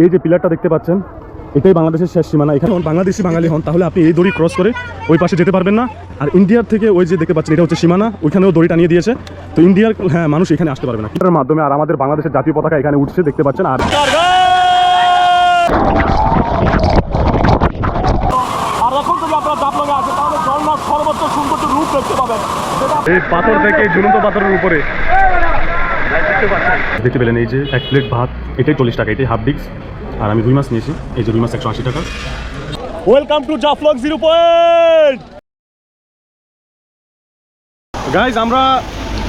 এই যে পিলারটা দেখতে পাচ্ছেন এটাই বাংলাদেশের শেষ সীমানা। এখানে যখন বাংলাদেশি বাঙালি হন তাহলে আপনি এই দড়ি ক্রস করে ওই পাশে যেতে পারবেন না। আর ইন্ডিয়ার থেকে ওই যে দেখতে পাচ্ছেন এটা হচ্ছে সীমানা ওইখানেও দড়ি টানিয়ে দিয়েছে। তো ইন্ডিয়ার হ্যাঁ মানুষ এখানে আসতে পারবে না। এটার মাধ্যমে আর আমাদের বাংলাদেশের জাতীয় পতাকা এখানে উঠছে দেখতে পাচ্ছেন আর এই পাথর থেকে ঝুলন্ত পাথরের উপরে। দেখতে পেলেন এই যে এক প্লেট ভাত, এটাই চল্লিশ টাকা, এটাই হাফ ডিক্স আর আমি রুই মাছ নিয়েছি, এই যে রুই মাছ একশো আশি টাকা। Welcome to Jaflong zero point guys আমরা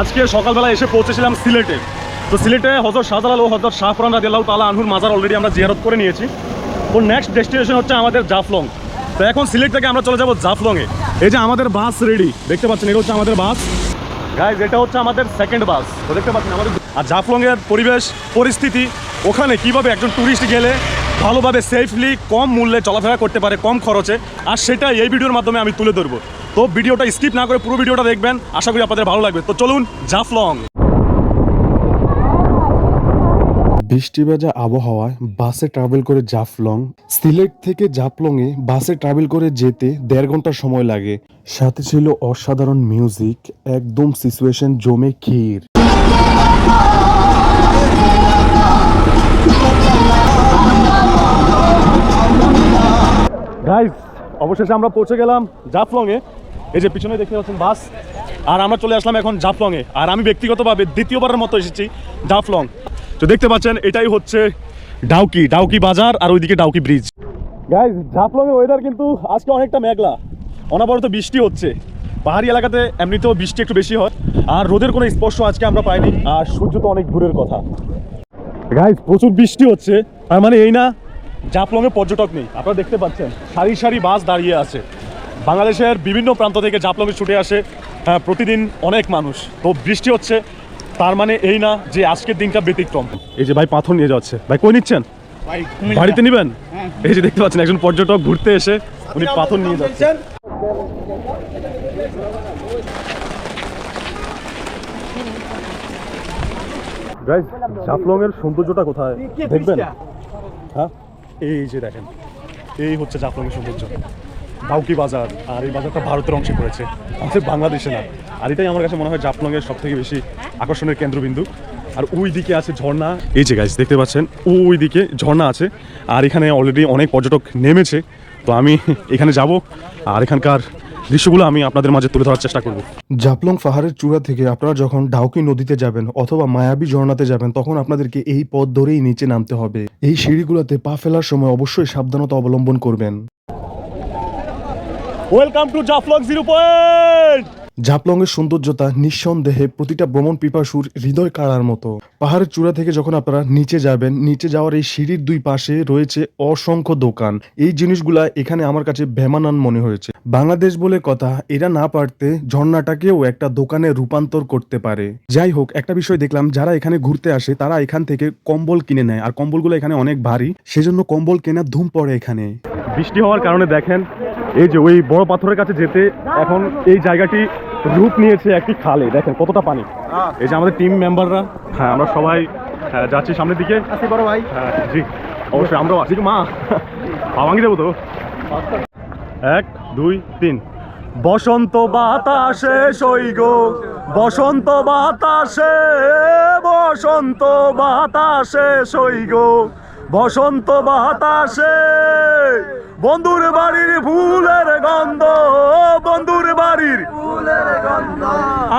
আজকে সকালবেলা এসে পৌঁছেছিলাম সিলেটে। তো সিলেটে হজরত শাহজালাল ও হজরত শাহপুরান রাজিয়াল্লাহ তালা আনহুর মাজার অলরেডি আমরা জিয়ারত করে নিয়েছি। তো নেক্সট ডেস্টিনেশন হচ্ছে আমাদের জাফলং তো এখন সিলেট থেকে আমরা চলে যাব জাফলংয়ে এই যে আমাদের বাস রেডি দেখতে পাচ্ছেন, এটা হচ্ছে আমাদের বাস গাইজ এটা হচ্ছে আমাদের সেকেন্ড বাস তো দেখতে পাচ্ছেন, আমাদের আর জাফলংয়ের পরিবেশ, পরিস্থিতি, ওখানে কীভাবে একজন ট্যুরিস্ট গেলে ভালোভাবে সেফলি কম মূল্যে চলাফেরা করতে পারে, কম খরচে, আর সেটা এই ভিডিওর মাধ্যমে আমি তুলে ধরবো। তো ভিডিওটা স্কিপ না করে পুরো ভিডিওটা দেখবেন, আশা করি আপনাদের ভালো লাগবে। তো চলুন, জাফলং। বৃষ্টি ভেজা আবহাওয়ায় বাসে ট্রাভেল করে জাফলং, সিলেট থেকে জাফলংয়ে বাসে ট্রাভেল করে যেতে দেড় ঘণ্টা সময় লাগে। সাথে ছিল অসাধারণ মিউজিক একদম সিচুয়েশন জমে ক্ষীর। গাইজ অবশেষে আমরা পৌঁছে গেলাম জাফলংয়ে। এই যে পিছনে দেখতে পাচ্ছেন বাস। আর আমরা চলে আসলাম এখন জাফলংয়ে। আর আমি ব্যক্তিগতভাবে দ্বিতীয়বারের মতো এসেছি জাফলং। তো দেখতে পাচ্ছেন, এটাই হচ্ছে ডাউকি ডাউকি বাজার আর ওইদিকে ডাউকি ব্রিজ গাইজ জাফলংয়ের ওয়েদার কিন্তু আজকে অনেকটা মেঘলা। অনবরত বৃষ্টি হচ্ছে। পাহাড়ি এলাকাতে এমনিতেও বৃষ্টি একটু বেশি হয়। আর রোদের কোনো স্পর্শ আজকে আমরা পাইনি। আর সূর্য তো অনেক দূরের কথা। গাইজ প্রচুর বৃষ্টি হচ্ছে। আর মানে এই না জাফলংয়ে পর্যটক নেই। আপনারা দেখতে পাচ্ছেন, সারি সারি বাস দাঁড়িয়ে আছে। বাংলাদেশের বিভিন্ন প্রান্ত থেকে জাফলংয়ে ছুটে আসে প্রতিদিন অনেক মানুষ। তো বৃষ্টি হচ্ছে তার মানে এই না যে আজকের দিনটা ব্যতিক্রম। এই যে ভাই পাথর নিয়ে যাচ্ছে। ভাই কই নিচ্ছেন? বাড়িতে নিবেন? এই যে দেখতে পাচ্ছেন একজন পর্যটক ঘুরতে এসে উনি পাথর নিয়ে যাচ্ছেন গাইজ জাফলং এর সৌন্দর্যটা কোথায়? দেখবেন? হ্যাঁ? এই যে দেখেন এই হচ্ছে জাফলং এর সৌন্দর্য। ডাউকি বাজার, আর এই বাজারটা ভারতের অংশে পড়েছে। আমাদের বাংলাদেশে না। আর এটাই আমার কাছে মনে হয় জাফলং এর সব থেকে বেশি আকর্ষণের কেন্দ্রবিন্দু। আর ওই দিকে আছে ঝর্ণা। এই যে গাইজ দেখতে পাচ্ছেন? ওই দিকে ঝর্ণা আছে। আর এখানে অলরেডি অনেক পর্যটক নেমেছে। তো আমি এখানে যাব, আর এখানকার দৃশ্যগুলো আমি আপনাদের মাঝে তুলে ধরার চেষ্টা করব। জাফলং পাহাড়ের চূড়া থেকে আপনারা যখন ডাউকি নদীতে যাবেন অথবা মায়াবী ঝর্ণাতে যাবেন, তখন আপনাদেরকে এই পথ ধরেই নিচে নামতে হবে। এই সিঁড়িগুলোতে পা ফেলার সময় অবশ্যই সাবধানতা অবলম্বন করবেন। Welcome to Jaflong zero point Jaflong এর সৌন্দর্যতা নিঃসন্দেহে প্রতিটা ভ্রমণ পিপাসুর হৃদয় কাড়ার মতো। পাহাড়ের চূড়া থেকে যখন আপনারা নিচে যাবেন নিচে যাওয়ার এই সিঁড়ির দুই পাশে রয়েছে অসংখ্য দোকান। এই জিনিসগুলা এখানে আমার কাছে ভেমানান মনে হয়েছে। বাংলাদেশ বলে কথা এরা না পারতে ঝর্ণাটাকেও একটা দোকানে রূপান্তর করতে পারে। যাই হোক একটা বিষয় দেখলাম যারা এখানে ঘুরতে আসে তারা এখান থেকে কম্বল কিনে নেয়। আর কম্বলগুলো এখানে অনেক ভারী সেজন্য কম্বল কেনার ধুম পড়ে এখানে। বৃষ্টি হওয়ার কারণে দেখেন এই যে ওই বড় পাথরের কাছে যেতে এখন এই জায়গাটি রূপ নিয়েছে একটি খালে। দেখেন কতটা পানি। এই যে আমাদের টিম মেম্বাররা হ্যাঁ আমরা সবাই হ্যাঁ, যাচ্ছি সামনের দিকে। আসি বড় ভাই। হ্যাঁ জি অবশ্যই আমরাও আসি। মা ভাঙি দেবো তো? এক দুই তিন। বসন্ত বাতাসে সৈগ বসন্ত বাতাসে বসন্ত বাতাসে সৈগ বসন্ত বাতাসে বন্ধুর বাড়ির ফুলের গন্ধ বন্ধুর বাড়ির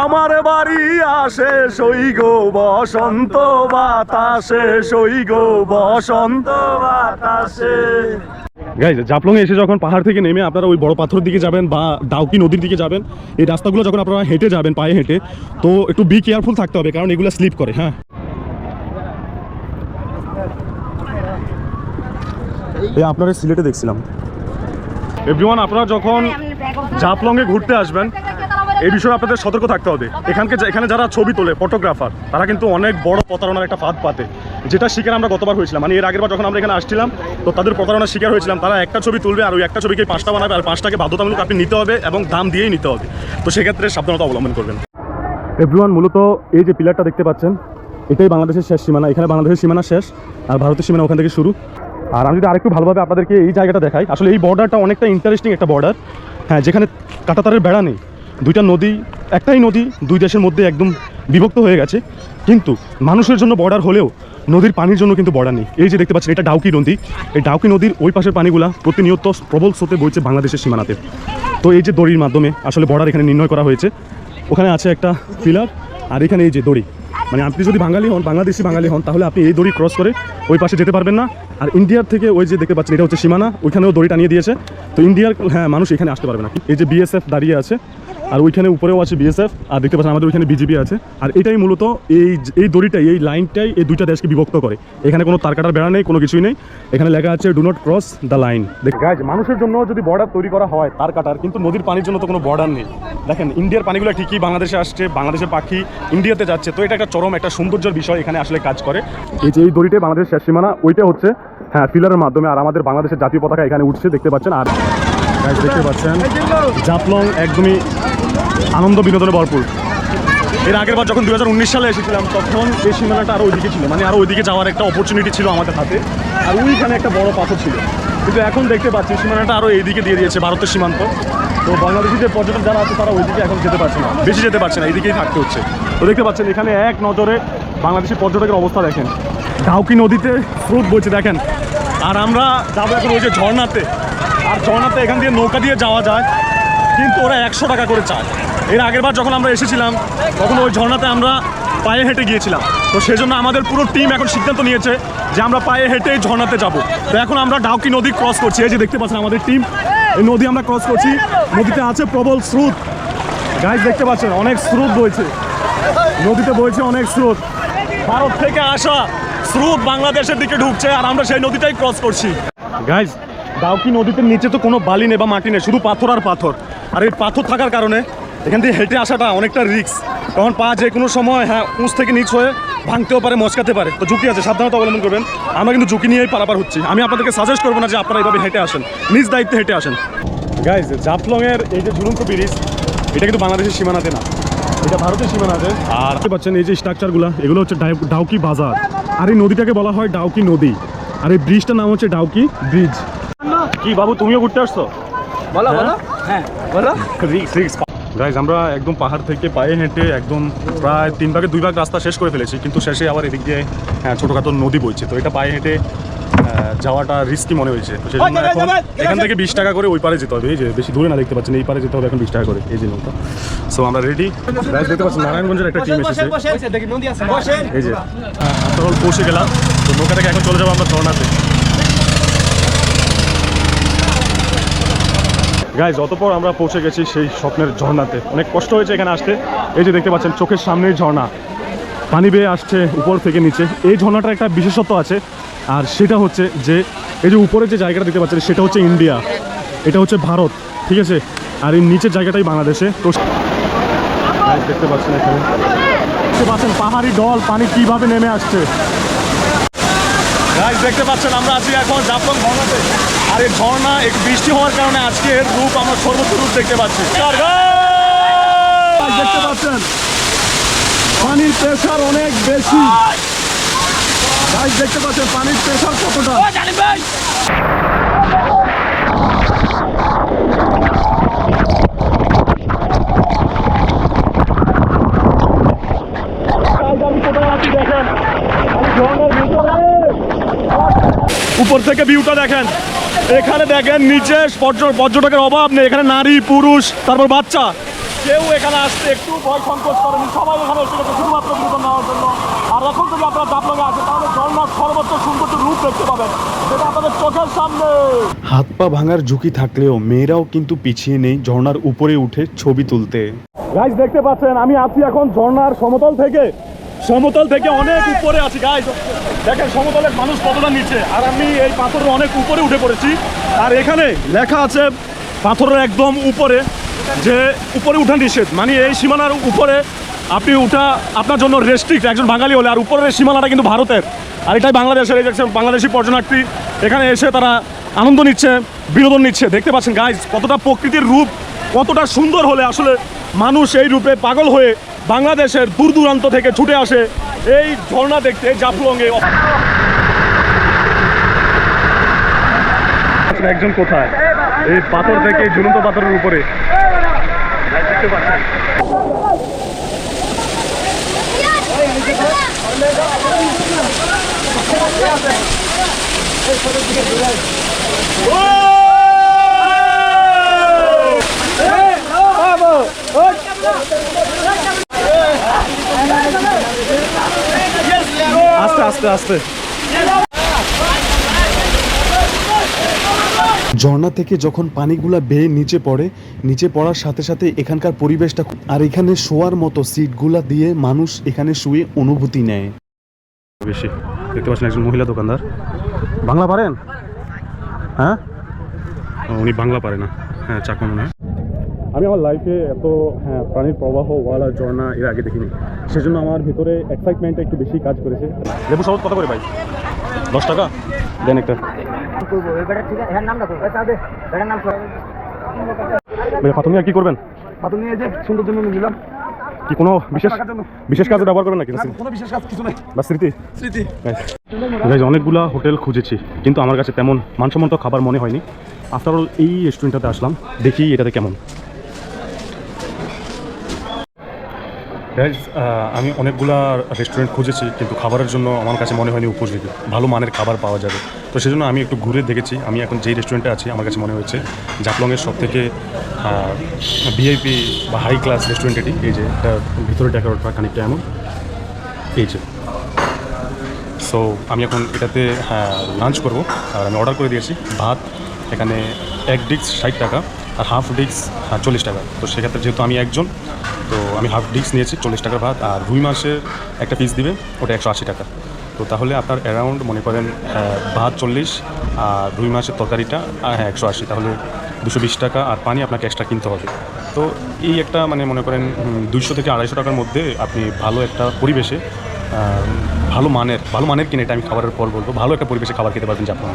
আমার বাড়ি আসে সৈগ বসন্ত বাতাসে সৈগ বসন্ত বাতাসে। গাইজ জাফলং এসে যখন পাহাড় থেকে নেমে আপনারা ওই বড় পাথর দিকে যাবেন বা ডাউকি নদীর দিকে যাবেন এই রাস্তাগুলো যখন আপনারা হেঁটে যাবেন পায়ে হেঁটে তো একটু বি কেয়ারফুল থাকতে হবে কারণ এগুলো স্লিপ করে হ্যাঁ। এই আপনারা সিলেটে দেখছিলাম। এভরিওয়ান আপনারা যখন জাফলংয়ে ঘুরতে আসবেন, এই বিষয়ে আপনাদের সতর্ক থাকতে হবে। এখানকে এখানে যারা ছবি তোলে ফটোগ্রাফার তারা কিন্তু অনেক বড় প্রতারণার একটা ফাঁদ পাতে। যেটা শিকার আমরা গতবার হয়েছিলাম। মানে এর আগের বার যখন আমরা এখানে আসছিলাম, তো তাদের প্রতারণার শিকার হয়েছিলাম। তারা একটা ছবি তুলবে আর ওই একটা ছবিকে পাঁচটা বানাবে আর পাঁচটাকে বাধ্যতামূলক আপনি নিতে হবে এবং দাম দিয়েই নিতে হবে। তো সেক্ষেত্রে সাবধানতা অবলম্বন করবেন। এভরিওয়ান মূলত এই যে পিলারটা দেখতে পাচ্ছেন, এটাই বাংলাদেশের শেষ সীমানা। এখানে বাংলাদেশের সীমানা শেষ আর ভারতের সীমানা ওখান থেকে শুরু। আর আমি যদি আরেকটু ভালোভাবে আপনাদেরকে এই জায়গাটা দেখাই, আসলে এই বর্ডারটা অনেকটা ইন্টারেস্টিং একটা বর্ডার হ্যাঁ যেখানে কাটাতারের বেড়া নেই। দুইটা নদী, একটাই নদী, দুই দেশের মধ্যে একদম বিভক্ত হয়ে গেছে। কিন্তু মানুষের জন্য বর্ডার হলেও নদীর পানির জন্য কিন্তু বর্ডার নেই। এই যে দেখতে পাচ্ছেন, এটা ডাউকি নদী। এই ডাউকি নদীর ওই পাশের পানিগুলা প্রতিনিয়ত প্রবল স্রোতে বইছে বাংলাদেশের সীমানাতে। তো এই যে দড়ির মাধ্যমে আসলে বর্ডার এখানে নির্ণয় করা হয়েছে। ওখানে আছে একটা পিলার আর এখানে এই যে দড়ি। মানে আপনি যদি বাঙালি হন, বাংলাদেশি বাঙালি হন, তাহলে আপনি এই দড়ি ক্রস করে ওই পাশে যেতে পারবেন না। আর ইন্ডিয়ার থেকে ওই যে দেখতে পাচ্ছেন, এটা হচ্ছে সীমানা, ওইখানেও দড়ি টানিয়ে দিয়েছে। তো ইন্ডিয়ার হ্যাঁ মানুষ এখানে আসতে পারবে না। এই যে বিএসএফ দাঁড়িয়ে আছে আর ওইখানে উপরেও আছে বিএসএফ আর দেখতে পাচ্ছেন আমাদের ওইখানে বিজেপি আছে। আর এটাই মূলত এই এই দড়িটাই, এই লাইনটাই এই দুইটা দেশকে বিভক্ত করে। এখানে কোনো তার কাটার বেড়া নেই, কোনো কিছুই নেই। এখানে লেখা আছে do not cross the line guys মানুষের জন্য যদি বর্ডার তৈরি করা হয়, তার কাটার, কিন্তু নদীর পানির জন্য তো কোনো বর্ডার নেই। দেখেন, ইন্ডিয়ার পানিগুলো ঠিকই বাংলাদেশে আসছে, বাংলাদেশের পাখি ইন্ডিয়াতে যাচ্ছে। তো এটা একটা চরম, একটা সৌন্দর্যের বিষয় এখানে আসলে কাজ করে। এই যে এই দড়িতে বাংলাদেশের শেষ সীমানা, ওইটা হচ্ছে হ্যাঁ ফিলারের মাধ্যমে, আর আমাদের বাংলাদেশের জাতীয় পতাকা এখানে উঠছে, দেখতে পাচ্ছেন। আর দেখতে পাচ্ছেন, জাফলং একদমই আনন্দ বিনোদনে ভরপুর। এর আগের বার যখন দু হাজার উনিশ সালে এসেছিলাম, তখন এই সীমানাটা আরও ওইদিকে ছিল মানে আরও ওইদিকে যাওয়ার একটা অপরচুনিটি ছিল আমাদের হাতে, আর ওইখানে একটা বড় পাথর ছিল। কিন্তু এখন দেখতে পাচ্ছি সীমানাটা আরও এইদিকে দিয়ে দিয়েছে, ভারতের সীমান্ত। তো বাংলাদেশি যে পর্যটক যারা আছে, তারা ওইদিকে এখন যেতে পারছে না, বেশি যেতে পারছে না, এইদিকেই থাকতে হচ্ছে। তো দেখতে পাচ্ছেন, এখানে এক নজরে বাংলাদেশি পর্যটকের অবস্থা দেখেন। ডাউকি নদীতে স্রোত বইছে, দেখেন। আর আমরা যাব এখন ওই যে ঝর্ণাতে। আর ঝর্ণাতে এখান দিয়ে নৌকা দিয়ে যাওয়া যায়, কিন্তু ওরা একশো টাকা করে চায়। এর আগের বার যখন আমরা এসেছিলাম, তখন ওই ঝর্ণাতে আমরা পায়ে হেঁটে গিয়েছিলাম। তো সেজন্য আমাদের পুরো টিম এখন সিদ্ধান্ত নিয়েছে যে আমরা পায়ে হেঁটে ঝর্ণাতে যাব। তো এখন আমরা ডাউকি নদী ক্রস করছি। এই যে দেখতে পাচ্ছেন আমাদের টিম এই নদী আমরা ক্রস করছি। নদীতে আছে প্রবল স্রোত। গাইজ দেখতে পাচ্ছেন, অনেক স্রোত বইছে। নদীতে বইছে অনেক স্রোত। ভারত থেকে আসা স্রোত বাংলাদেশের দিকে ঢুকছে আর আমরা সেই নদীটাই ক্রস করছি। গাইজ ডাউকি নদীতে নিচে তো কোনো বালি নেই বা মাটি নেই, শুধু পাথর আর পাথর। আর এই পাথর থাকার কারণে এখান দিয়ে হেঁটে আসাটা অনেকটা রিস্ক। কারণ পা যে কোনো সময় হ্যাঁ উঁচ থেকে নিচ হয়ে ভাঙতেও পারে মচকাতে পারে। তো ঝুঁকি আছে সাবধানতা অবলম্বন করবেন। আমরা কিন্তু ঝুঁকি নিয়েই পারাপার হচ্ছি। আমি আপনাদেরকে সাজেস্ট করব না যে আপনারা এইভাবে হেঁটে আসেন। নিজ দায়িত্বে হেঁটে আসেন। গাইজ জাফলংয়ের এই যে ঝুলন্ত ব্রিজ এটা কিন্তু বাংলাদেশের সীমানাতে না। এটা ভারতের সীমানাতে। আর দেখতে পাচ্ছেন এই যে স্ট্রাকচারগুলো এগুলো হচ্ছে ডাউ- ডাউকি বাজার। আর এই নদীটাকে বলা হয় ডাউকি নদী। আর এই ব্রিজটার নাম হচ্ছে ডাউকি ব্রিজ। কি বাবু তুমিও ঘুরতে আসছো? বলো বলো। হ্যাঁ বলো। রিক্স রিক্স গাইজ আমরা একদম পাহাড় থেকে পায়ে হেঁটে একদম প্রায় তিন ভাগে দুই ভাগ রাস্তা শেষ করে ফেলেছি কিন্তু শেষে আবার এদিক দিয়ে হ্যাঁ ছোটোখাটো নদী বইছে। তো এটা পায়ে হেঁটে যাওয়াটা রিস্কি মনে হয়েছে। তো সেই জন্য এখন এখান থেকে বিশ টাকা করে ওই পারে যেতে হবে। এই যে বেশি দূরে না দেখতে পাচ্ছেন এই পারে যেতে হবে এখন বিশ টাকা করে এই যে নৌকা। সো আমরা রেডি গাইজ দেখতে পাচ্ছেন নারায়ণগঞ্জের একটা টিম এসেছে। বসে দেখি নদী আছে বসেন। এই যে আফটার অল পৌঁছে গেলাম। তো নৌকা থেকে এখন চলে যাব আমরা ঝর্ণাতে গাইজ অতপর আমরা পৌঁছে গেছি সেই স্বপ্নের ঝর্ণাতে। অনেক কষ্ট হয়েছে এখানে আসতে। এই যে দেখতে পাচ্ছেন, চোখের সামনেই ঝর্ণা। পানি বেয়ে আসছে উপর থেকে নিচে। এই ঝর্ণাটার একটা বিশেষত্ব আছে, আর সেটা হচ্ছে যে এই যে উপরে যে জায়গাটা দেখতে পাচ্ছেন, সেটা হচ্ছে ইন্ডিয়া। এটা হচ্ছে ভারত, ঠিক আছে? আর এই নিচের জায়গাটাই বাংলাদেশে। তো দেখতে পাচ্ছেন এখানে। দেখতে পাচ্ছেন পাহাড়ি ডল, পানি কীভাবে নেমে আসছে? গাইজ দেখতে পাচ্ছেন আমরা আছি এখন জাফলং ঝর্ণাতে আর এই ঝর্ণা একটু বৃষ্টি হওয়ার কারণে আজকে এর রূপ আমরা সর্বোচ্চ রূপ দেখতে পাচ্ছি। দেখতে পাচ্ছেন? পানির প্রেশার অনেক বেশি। গাইজ দেখতে পাচ্ছেন পানির প্রেশার কতটা Guys, আমি কোথায় আছি দেখেন আমি ঝর্ণার ভিতরে উপর থেকে ভিউটা দেখেন। এখানে দেখেন নিচে পর্য- পর্যটকের অভাব নেই। এখানে নারী পুরুষ তারপর বাচ্চা। কেউ এখানে আসতে একটু ভয় সংকোচ করেনি। সবাই এখানে এসে গেছে শুধুমাত্র বিনোদন নেওয়ার জন্য। আর এখন যদি আপনারা জাফলঙে আসেন তাহলে ঝর্ণার সর্বোচ্চ সৌন্দর্য রূপ দেখতে পাবেন। যেটা আপনাদের চোখের সামনে। হাত পা ভাঙার ঝুঁকি থাকলেও মেয়েরাও কিন্তু পিছিয়ে নেই ঝর্ণার উপরে উঠে ছবি তুলতে। গাইজ দেখতে পাচ্ছেন আমি আছি এখন ঝর্ণার সমতল থেকে। সমতল থেকে অনেক উপরে আছি গাইজ দেখেন, সমতলের মানুষ কতটা নিচে। আর আমি এই পাথরের অনেক উপরে উঠে পড়েছি। আর এখানে লেখা আছে পাথরের একদম উপরে, যে উপরে উঠা নিষেধ। মানে এই সীমানার উপরে আপনি উঠা, আপনার জন্য রেস্ট্রিক্ট একজন বাঙালি হলে। আর উপরের সীমানাটা কিন্তু ভারতের। আর এটাই বাংলাদেশের, এই দেখছেন বাংলাদেশি পর্যটনার্থী, এখানে এসে তারা আনন্দ নিচ্ছে, বিনোদন নিচ্ছে। দেখতে পাচ্ছেন গাইজ কতটা প্রকৃতির রূপ, কতটা সুন্দর হলে আসলে মানুষ এই রূপে পাগল হয়ে বাংলাদেশের দূর দূরান্ত থেকে ছুটে আসে এই ঝর্ণা দেখতে জাফলংয়ে। একজন কোথায়? এই পাথর থেকে ঝুলন্ত পাথরের উপরে। দেখতে পাচ্ছেন আস্তে আস্তে আস্তে। ঝর্ণা থেকে যখন পানিগুলা বেয়ে নিচে পড়ে নিচে পড়ার সাথে সাথে এখানকার পরিবেশটা আর এখানে শোয়ার মতো সিটগুলা দিয়ে মানুষ এখানে শুয়ে অনুভূতি নেয়। বেশি। দেখতে পাচ্ছেন একজন মহিলা দোকানদার। বাংলা পারেন? হ্যাঁ? উনি বাংলা পারে না। হ্যাঁ চাকমা মনে হয়। আমি আমার লাইফে এত হ্যাঁ প্রাণীর প্রবাহ ওয়ালা ঝর্ণা এর আগে দেখিনি। সেজন্য আমার ভিতরে এক্সাইটমেন্টটা একটু বেশি কাজ করেছে। লেবু শরবত কত করে ভাই। দশ টাকা? দেন একটা। আর কি করবেন? হাতে নিয়ে যে সুন্দর জন্য নিলাম। কি কোনো বিশেষ বিশেষ কাজে ব্যবহার করেন নাকি কোনো বিশেষ কাজ কিছু নাই। বা স্মৃতি? স্মৃতি। গাইজ অনেকগুলা হোটেল খুঁজেছি কিন্তু আমার কাছে তেমন মানসম্মত খাবার মনে হয়নি। আফটার অল এই রেস্টুরেন্টটাতে আসলাম দেখি এটাতে কেমন। গাইজ আমি অনেকগুলা রেস্টুরেন্ট খুঁজেছি, কিন্তু খাবারের জন্য আমার কাছে মনে হয়নি উপযোগী। ভালো মানের খাবার পাওয়া যাবে। তো সেজন্য আমি একটু ঘুরে দেখেছি। আমি এখন যেই রেস্টুরেন্টে আছি, আমার কাছে মনে হয়েছে জাফলংয়ের সব থেকে ভিআইপি বা হাই ক্লাস রেস্টুরেন্ট এটি। এই যে, এটা ভিতরে ডেকোরেটটা খানিকটা এমন। এই যে। সো আমি এখন এটাতে লাঞ্চ করব। আর আমি অর্ডার করে দিয়েছি ভাত, এখানে এক ডিস্ক ষাট টাকা, আর হাফ ডিস্ক চল্লিশ টাকা। তো সেক্ষেত্রে যেহেতু আমি একজন তো আমি হাফ ডিস্ক নিয়েছি, চল্লিশ টাকার ভাত, আর রুই মাসের একটা পিস দিবে, ওটা একশো আশি টাকা। তো তাহলে আপনার অ্যারাউন্ড মনে করেন ভাত চল্লিশ, আর রুই মাছের তরকারিটা হ্যাঁ একশো আশি, তাহলে দুশো বিশ টাকা, আর পানি আপনাকে এক্সট্রা কিনতে হবে। তো এই একটা মানে মনে করেন দুইশো থেকে আড়াইশো টাকার মধ্যে আপনি ভালো একটা পরিবেশে ভালো মানের ভালো মানের কিনে এটা আমি খাবারের পর বলব, ভালো একটা পরিবেশে খাবার খেতে পারবেন জাপান।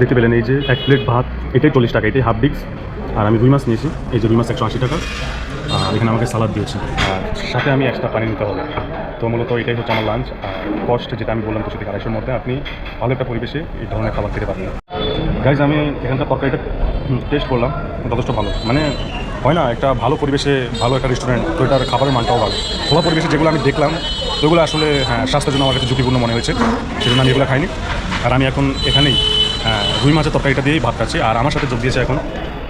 দেখতে পেলেন এই যে এক প্লেট ভাত, এটাই চল্লিশ টাকা, এটাই হাফ ডিক্স আর আমি রুই মাছ নিয়েছি। এই যে রুই মাছ একশো আশি টাকা। আর এখানে আমাকে সালাদ দিয়েছে। আর সাথে আমি এক্সট্রা পানি নিতে হবে। তো মূলত এটাই হচ্ছে আমার লাঞ্চ আর কস্ট যেটা আমি বললাম দুশো থেকে আড়াইশোর মধ্যে আপনি ভালো একটা পরিবেশে এই ধরনের খাবার খেতে পারবেন। গাইজ আমি এখানকার তরকারিটা টেস্ট করলাম। যথেষ্ট ভালো। মানে হয় না একটা ভালো পরিবেশে ভালো একটা রেস্টুরেন্ট তো এটার খাবারের মানটাও ভালো। খোলা পরিবেশে যেগুলো আমি দেখলাম ওগুলো আসলে হ্যাঁ স্বাস্থ্যের জন্য আমার কাছে ঝুঁকিপূর্ণ মনে হয়েছে। সেজন্য আমি এগুলো খাইনি। আর আমি এখন এখানেই হ্যাঁ, রুই মাছের তরকারিটা দিয়েই ভাত খাচ্ছি। আর আমার সাথে যোগ দিয়েছে এখন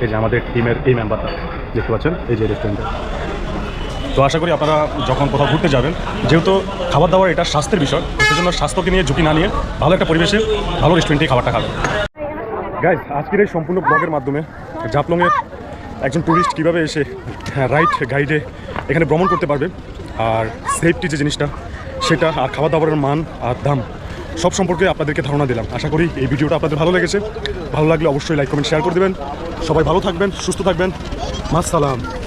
এই যে আমাদের টিমের এই মেম্বারটা দেখতে পাচ্ছেন? এই যে রেস্টুরেন্টে তো আশা করি আপনারা যখন কোথাও ঘুরতে যাবেন, যেহেতু খাবার দাবার এটা স্বাস্থ্যের বিষয় সেজন্য স্বাস্থ্যকে নিয়ে ঝুঁকি না নিয়ে ভালো একটা পরিবেশে ভালো রেস্টুরেন্টেই খাবারটা খাবেন। গাইজ আজকের এই সম্পূর্ণ ব্লগের মাধ্যমে জাফলংয়ের একজন ট্যুরিস্ট কীভাবে এসে রাইট গাইডে এখানে ভ্রমণ করতে পারবে, আর সেফটি যে জিনিসটা, সেটা আর খাবার দাবারের মান আর দাম সব সম্পর্কে আপনাদেরকে ধারণা দিলাম। আশা করি এই ভিডিওটা আপনাদের ভালো লেগেছে। ভালো লাগলে অবশ্যই লাইক কমেন্ট শেয়ার করে দেবেন। সবাই ভালো থাকবেন, সুস্থ থাকবেন। মাস সালাম।